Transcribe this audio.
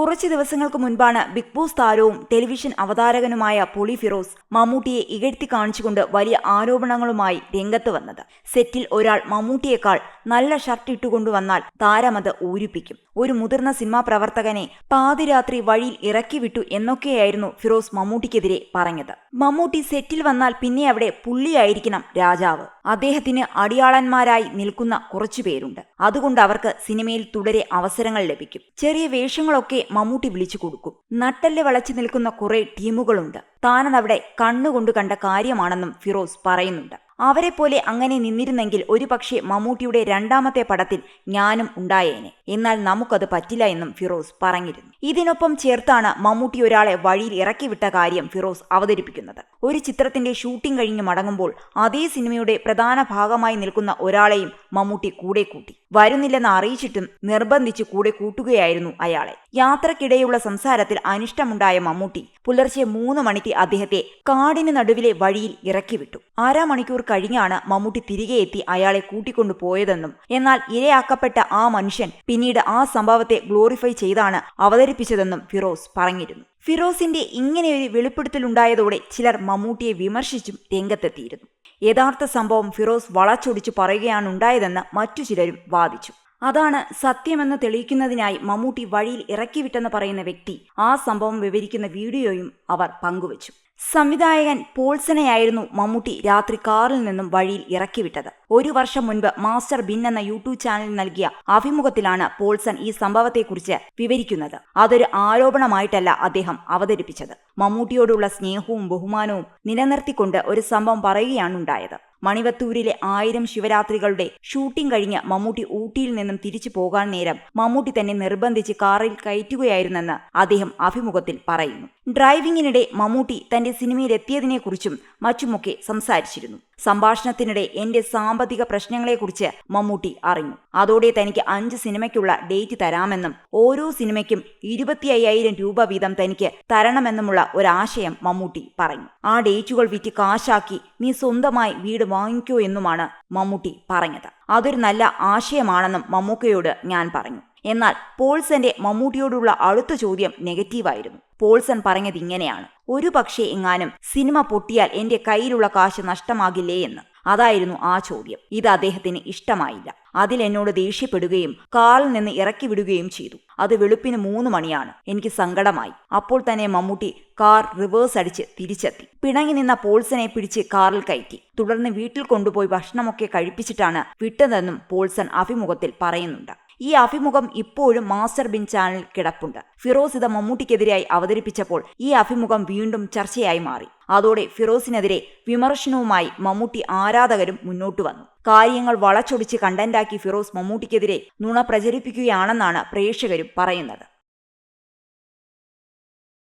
കുറച്ചു ദിവസങ്ങൾക്ക് മുൻപാണ് ബിഗ് ബോസ് താരവും ടെലിവിഷൻ അവതാരകനുമായ പൊളി ഫിറോസ് മമ്മൂട്ടിയെ ഇകഴ്ത്തി കാണിച്ചുകൊണ്ട് വലിയ ആരോപണങ്ങളുമായി രംഗത്ത് വന്നത്. സെറ്റിൽ ഒരാൾ മമ്മൂട്ടിയേക്കാൾ നല്ല ഷർട്ട് ഇട്ടുകൊണ്ടുവന്നാൽ താരമത് ഊരിപ്പിക്കും. ഒരു മുതിർന്ന സിനിമാ പ്രവർത്തകനെ പാതിരാത്രി വഴിയിൽ ഇറക്കി വിട്ടു എന്നൊക്കെയായിരുന്നു ഫിറോസ് മമ്മൂട്ടിക്കെതിരെ പറഞ്ഞത്. മമ്മൂട്ടി സെറ്റിൽ വന്നാൽ പിന്നെ അവിടെ പുള്ളിയായിരിക്കണം രാജാവ്. അദ്ദേഹത്തിന് അടിയാളന്മാരായി നിൽക്കുന്ന കുറച്ചുപേരുണ്ട് അതുകൊണ്ട് അവർക്ക് സിനിമയിൽ തുടരെ അവസരങ്ങൾ ലഭിക്കും. ചെറിയ വേഷങ്ങളൊക്കെ മമ്മൂട്ടി വിളിച്ചു കൊടുക്കും. നട്ടൽ വളച്ചു നിൽക്കുന്ന കുറെ ടീമുകളുണ്ട്. താനതവിടെ കണ്ണുകൊണ്ട് കണ്ട കാര്യമാണെന്നും ഫിറോസ് പറയുന്നുണ്ട്. അവരെപ്പോലെ അങ്ങനെ നിന്നിരുന്നെങ്കിൽ ഒരുപക്ഷെ മമ്മൂട്ടിയുടെ രണ്ടാമത്തെ പടത്തിൽ ഞാനും ഉണ്ടായേനെ. എന്നാൽ നമുക്കത് പറ്റില്ല എന്നും ഫിറോസ് പറഞ്ഞിരുന്നു. ഇതിനൊപ്പം ചേർത്താണ് മമ്മൂട്ടി ഒരാളെ വഴിയിൽ ഇറക്കിവിട്ട കാര്യം ഫിറോസ് അവതരിപ്പിക്കുന്നത്. ഒരു ചിത്രത്തിന്റെ ഷൂട്ടിംഗ് കഴിഞ്ഞ് മടങ്ങുമ്പോൾ അതേ സിനിമയുടെ പ്രധാന ഭാഗമായി നിൽക്കുന്ന ഒരാളെയും മമ്മൂട്ടി കൂടെ കൂട്ടി. വരുന്നില്ലെന്ന് അറിയിച്ചിട്ടും നിർബന്ധിച്ച് കൂടെ കൂട്ടുകയായിരുന്നു അയാളെ. യാത്രക്കിടെയുള്ള സംസാരത്തിൽ അനിഷ്ടമുണ്ടായ മമ്മൂട്ടി പുലർച്ചെ മൂന്ന് മണിക്ക് അദ്ദേഹത്തെ കാടിന് നടുവിലെ വഴിയിൽ ഇറക്കിവിട്ടു. അരമണിക്കൂർ കഴിഞ്ഞാണ് മമ്മൂട്ടി തിരികെ എത്തി അയാളെ കൂട്ടിക്കൊണ്ടു പോയതെന്നും എന്നാൽ ഇരയാക്കപ്പെട്ട ആ മനുഷ്യൻ പിന്നീട് ആ സംഭവത്തെ ഗ്ലോറിഫൈ ചെയ്താണ് അവതരിപ്പിച്ചതെന്നും ഫിറോസ് പറഞ്ഞിരുന്നു. ഫിറോസിന്റെ ഇങ്ങനെയൊരു വെളിപ്പെടുത്തലുണ്ടായതോടെ ചിലർ മമ്മൂട്ടിയെ വിമർശിച്ചും രംഗത്തെത്തിയിരുന്നു. യഥാർത്ഥ സംഭവം ഫിറോസ് വളച്ചൊടിച്ചു പറയുകയാണുണ്ടായതെന്ന് മറ്റു ചിലരും വാദിച്ചു. അതാണ് സത്യമെന്ന് തെളിയിക്കുന്നതിനായി മമ്മൂട്ടി വഴിയിൽ ഇറക്കിവിട്ടെന്ന് പറയുന്ന വ്യക്തി ആ സംഭവം വിവരിക്കുന്ന വീഡിയോയും അവർ പങ്കുവച്ചു. സംവിധായകൻ പോൾസനെയായിരുന്നു മമ്മൂട്ടി രാത്രി കാറിൽ നിന്നും വഴിയിൽ ഇറക്കിവിട്ടത്. ഒരു വർഷം മുൻപ് മാസ്റ്റർ ബിൻ എന്ന യൂട്യൂബ് ചാനലിൽ നൽകിയ അഭിമുഖത്തിലാണ് പോൾസൺ ഈ സംഭവത്തെക്കുറിച്ച് വിവരിക്കുന്നത്. അതൊരു ആരോപണമായിട്ടല്ല അദ്ദേഹം അവതരിപ്പിച്ചത്. മമ്മൂട്ടിയോടുള്ള സ്നേഹവും ബഹുമാനവും നിലനിർത്തിക്കൊണ്ട് ഒരു സംഭവം പറയുകയാണുണ്ടായത്. മണിവത്തൂരിലെ ആയിരം ശിവരാത്രികളുടെ ഷൂട്ടിംഗ് കഴിഞ്ഞ് മമ്മൂട്ടി ഊട്ടിയിൽ നിന്നും തിരിച്ചു പോകാൻ നേരം മമ്മൂട്ടി തന്നെ നിർബന്ധിച്ച് കാറിൽ കയറ്റുകയായിരുന്നെന്ന് അദ്ദേഹം അഭിമുഖത്തിൽ പറയുന്നു. ഡ്രൈവിംഗിനിടെ മമ്മൂട്ടി തന്റെ സിനിമയിലെത്തിയതിനെക്കുറിച്ചും മറ്റുമൊക്കെ സംസാരിച്ചിരുന്നു. സംഭാഷണത്തിനിടെ എന്റെ സാമ്പത്തിക പ്രശ്നങ്ങളെക്കുറിച്ച് മമ്മൂട്ടി അറിഞ്ഞു. അതോടെ തനിക്ക് അഞ്ച് സിനിമയ്ക്കുള്ള ഡേറ്റ് തരാമെന്നും ഓരോ സിനിമയ്ക്കും ഇരുപത്തി അയ്യായിരം രൂപ വീതം തനിക്ക് തരണമെന്നുമുള്ള ഒരാശയം മമ്മൂട്ടി പറഞ്ഞു. ആ ഡേറ്റുകൾ വിറ്റ് കാശാക്കി നീ സ്വന്തമായി വീട് വാങ്ങിക്കൂ എന്നുമാണ് മമ്മൂട്ടി പറഞ്ഞത്. അതൊരു നല്ല ആശയമാണെന്നും മമ്മൂക്കയോട് ഞാൻ പറഞ്ഞു. എന്നാൽ പോൾസന്റെ മമ്മൂട്ടിയോടുള്ള അടുത്ത ചോദ്യം നെഗറ്റീവായിരുന്നു. പോൾസൺ പറഞ്ഞത് ഇങ്ങനെയാണ്. ഒരു പക്ഷേ എങ്ങാനും സിനിമ പൊട്ടിയാൽ എന്റെ കയ്യിലുള്ള കാശ് നഷ്ടമാകില്ലേ എന്ന്. അതായിരുന്നു ആ ചോദ്യം. ഇത് അദ്ദേഹത്തിന് ഇഷ്ടമായില്ല. അതിൽ എന്നോട് ദേഷ്യപ്പെടുകയും കാറിൽ നിന്ന് ഇറക്കി വിടുകയും ചെയ്തു. അത് വെളുപ്പിന് മൂന്ന് മണിയാണ്. എനിക്ക് സങ്കടമായി. അപ്പോൾ തന്നെ മമ്മൂട്ടി കാർ റിവേഴ്സ് അടിച്ച് തിരിച്ചെത്തി. പിണങ്ങി നിന്ന പോൾസനെ പിടിച്ച് കാറിൽ കയറ്റി. തുടർന്ന് വീട്ടിൽ കൊണ്ടുപോയി ഭക്ഷണമൊക്കെ കഴിപ്പിച്ചിട്ടാണ് വിട്ടതെന്നും പോൾസൺ അഭിമുഖത്തിൽ പറയുന്നുണ്ട്. ഈ അഭിമുഖം ഇപ്പോഴും മാസ്റ്റർ ബിൻ ചാനൽ കിടപ്പുണ്ട്. ഫിറോസ് ഇത് മമ്മൂട്ടിക്കെതിരായി അവതരിപ്പിച്ചപ്പോൾ ഈ അഭിമുഖം വീണ്ടും ചർച്ചയായി മാറി. അതോടെ ഫിറോസിനെതിരെ വിമർശനവുമായി മമ്മൂട്ടി ആരാധകരും മുന്നോട്ട് വന്നു. കാര്യങ്ങൾ വളച്ചൊടിച്ച് കണ്ടന്റാക്കി ഫിറോസ് മമ്മൂട്ടിക്കെതിരെ നുണ പ്രചരിപ്പിക്കുകയാണെന്നാണ് പ്രേക്ഷകരും പറയുന്നത്.